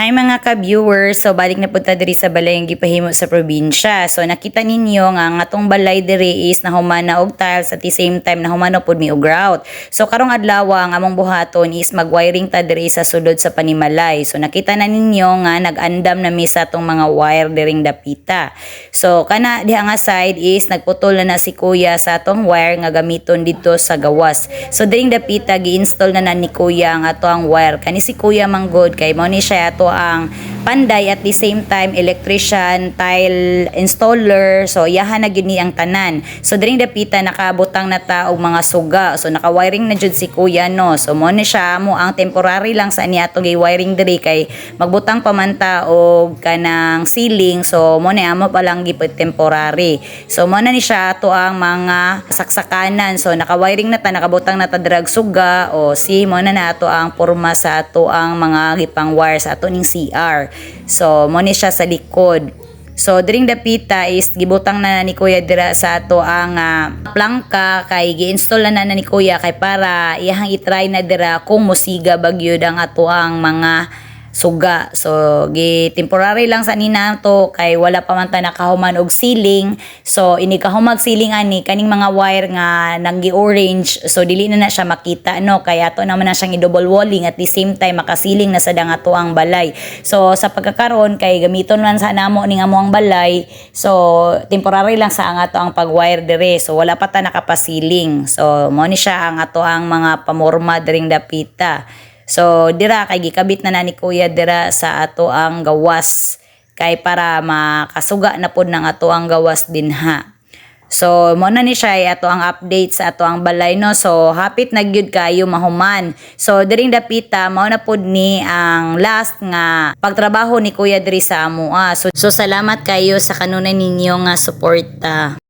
Hi mga ka-viewers, so balik na punta diri sa balay ang gipahimo sa probinsya. So nakita ninyo nga nga tong balay diri is na og tiles at the same time na humana pod mi og grout. So karong adlaw ang among buhaton is magwiring ta diri sa sulod sa panimalay. So nakita na ninyo nga nag-andam na mi sa tong mga wire diring dapita. So kana diha nga side is nagputol na na si kuya sa atong wire nga gamiton dito sa gawas. So diring dapita gi-install na na ni kuya ang ato ang wire. Kani si kuya manggod kay mo ni siya ato ang panday at the same time electrician, tile installer. So iyahan na gyud ni ang tanan. So diring dapita nakabutang na ta og mga suga. So naka-wiring na jud si kuya no. So mo ni siya mo ang temporary lang sa niya atong wiring diri kay magbutang pa man ta og kanang ceiling. So mo ni amo pa lang gipit temporary. So mo na ni siya ato ang mga saksakanan. So naka-wiring na ta nakabutang na ta drag suga o si mo na na ato ang porma sa ato ang mga gipang wire sa ato ning CR. So mo ni siya sa likod. So during dapita is gibutang na ni Kuya dira sa ato ang ah, plangka kay gi-install na na ni Kuya kay para iyahang i-try na dira kung musiga bagyod ang ato ang mga suga. So, gi temporary lang sa nina to kay wala pa man ta nakahuman og ceiling. So, ini kahumag ceiling ani kaning mga wire nga nanggi orange. So, dili na na siya makita no kay ato naman na siyang i-double walling at the same time maka-ceiling na sa dang ato ang balay. So, sa pagkakaron kay gamiton man sa namo ning amo ang balay. So, temporary lang sa ang ato ang pag-wire dire. So, wala pa ta nakapasiling. So, mo ni siya ang ato ang mga pamorma diring dapita. So, dira kay gikabit na na ni Kuya dira sa ato ang gawas kay para makasuga na pod ng ato ang gawas din ha. So, mo na ni siya ato ang update sa ato ang balay no. So, hapit na gyud kayo mahuman. So, diring dapita mao na pod ni ang last nga pagtrabaho ni Kuya diri sa amo. Ah. So, so salamat kayo sa kanunay ninyo nga suporta.